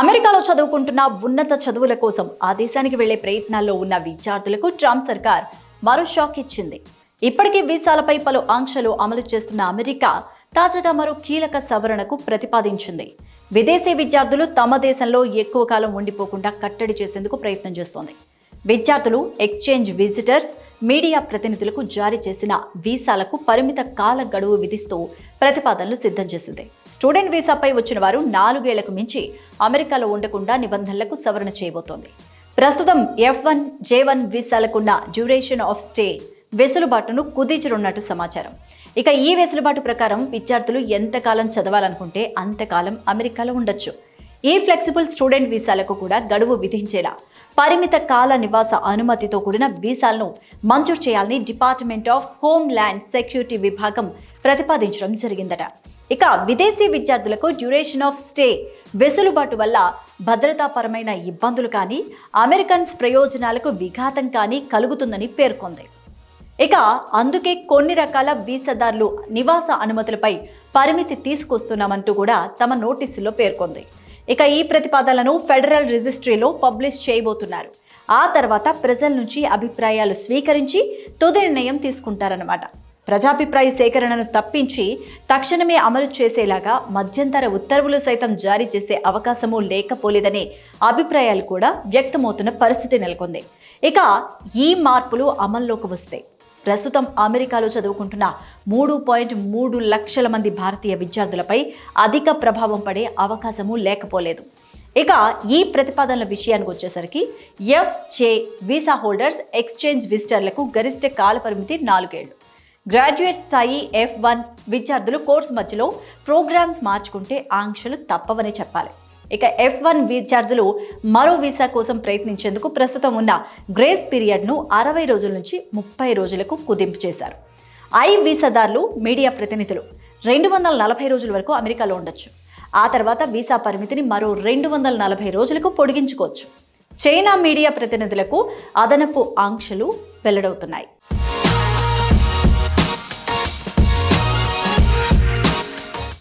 అమెరికాలో చదువుకుంటున్న ఉన్నత చదువుల కోసం ఆ దేశానికి వెళ్ళే ప్రయత్నాల్లో ఉన్న విద్యార్థులకు ట్రంప్ సర్కార్ మరో షాక్ ఇచ్చింది. ఇప్పటికే వీసాలపై పలు ఆంక్షలు అమలు చేస్తున్న అమెరికా తాజాగా మరో కీలక సవరణకు ప్రతిపాదించింది. విదేశీ విద్యార్థులు తమ దేశంలో ఎక్కువ కాలం ఉండిపోకుండా కట్టడి చేసేందుకు ప్రయత్నం చేస్తోంది. విద్యార్థులు ఎక్స్చేంజ్ విజిటర్స్ మీడియా ప్రతినిధులకు జారీ చేసిన వీసాలకు పరిమిత కాల గడువు విధిస్తూ ప్రతిపాదనలు సిద్ధం చేసింది. స్టూడెంట్ వీసాపై వచ్చిన వారు నాలుగేళ్ళకు మించి అమెరికాలో ఉండకుండా నిబంధనలకు సవరణ చేయబోతోంది. ప్రస్తుతం ఎఫ్ వన్ జే వన్ వీసాలకున్న డ్యూరేషన్ ఆఫ్ స్టే వెసులుబాటును కుదించనున్నట్టు సమాచారం. ఇక ఈ వెసులుబాటు ప్రకారం విద్యార్థులు ఎంతకాలం చదవాలనుకుంటే అంతకాలం అమెరికాలో ఉండొచ్చు. ఈ ఫ్లెక్సిబుల్ స్టూడెంట్ వీసాలకు కూడా గడువు విధించేలా పరిమిత కాల నివాస అనుమతితో కూడిన వీసాలను మంజూరు చేయాలని department of homeland security విభాగం ప్రతిపాదించడం జరిగిందట. ఇక విదేశీ విద్యార్థులకు డ్యూరేషన్ ఆఫ్ స్టే వెసులుబాటు వల్ల భద్రతాపరమైన ఇబ్బందులు కానీ అమెరికన్స్ ప్రయోజనాలకు విఘాతం కానీ కలుగుతుందని పేర్కొంది. ఇక అందుకే కొన్ని రకాల వీసాదారులు నివాస అనుమతులపై పరిమితి తీసుకొస్తున్నామంటూ కూడా తమ నోటీసులో పేర్కొంది. ఇక ఈ ప్రతిపాదనలను ఫెడరల్ రిజిస్ట్రీలో పబ్లిష్ చేయబోతున్నారు. ఆ తర్వాత ప్రజల నుంచి అభిప్రాయాలు స్వీకరించి తుది నిర్ణయం తీసుకుంటారన్నమాట. ప్రజాభిప్రాయ సేకరణను తప్పించి తక్షణమే అమలు చేసేలాగా మధ్యంతర ఉత్తర్వులు సైతం జారీ చేసే అవకాశము లేకపోలేదనే అభిప్రాయాలు కూడా వ్యక్తమవుతున్న పరిస్థితి నెలకొంది. ఇక ఈ మార్పులు అమల్లోకి వస్తాయి. ప్రస్తుతం అమెరికాలో చదువుకుంటున్న మూడు పాయింట్ మూడు లక్షల మంది భారతీయ విద్యార్థులపై అధిక ప్రభావం పడే అవకాశము లేకపోలేదు. ఇక ఈ ప్రతిపాదనల విషయానికి వచ్చేసరికి F J visa holders exchange విజిటర్లకు గరిష్ట కాలపరిమితి నాలుగేళ్ళు. గ్రాడ్యుయేట్ స్థాయి ఎఫ్ వన్ విద్యార్థులు కోర్సు మధ్యలో ప్రోగ్రామ్స్ మార్చుకుంటే ఆంక్షలు తప్పవని చెప్పాలి. ఇక ఎఫ్ వన్ విద్యార్థులు మరో వీసా కోసం ప్రయత్నించేందుకు ప్రస్తుతం ఉన్న గ్రేస్ పీరియడ్ను అరవై రోజుల నుంచి ముప్పై రోజులకు కుదింపు చేశారు. ఐ వీసాదారులు మీడియా ప్రతినిధులు రెండు వందల నలభై రోజుల వరకు అమెరికాలో ఉండొచ్చు. ఆ తర్వాత వీసా పరిమితిని మరో రెండు వందల నలభై రోజులకు పొడిగించుకోవచ్చు. చైనా మీడియా ప్రతినిధులకు అదనపు ఆంక్షలు వెల్లడవుతున్నాయి.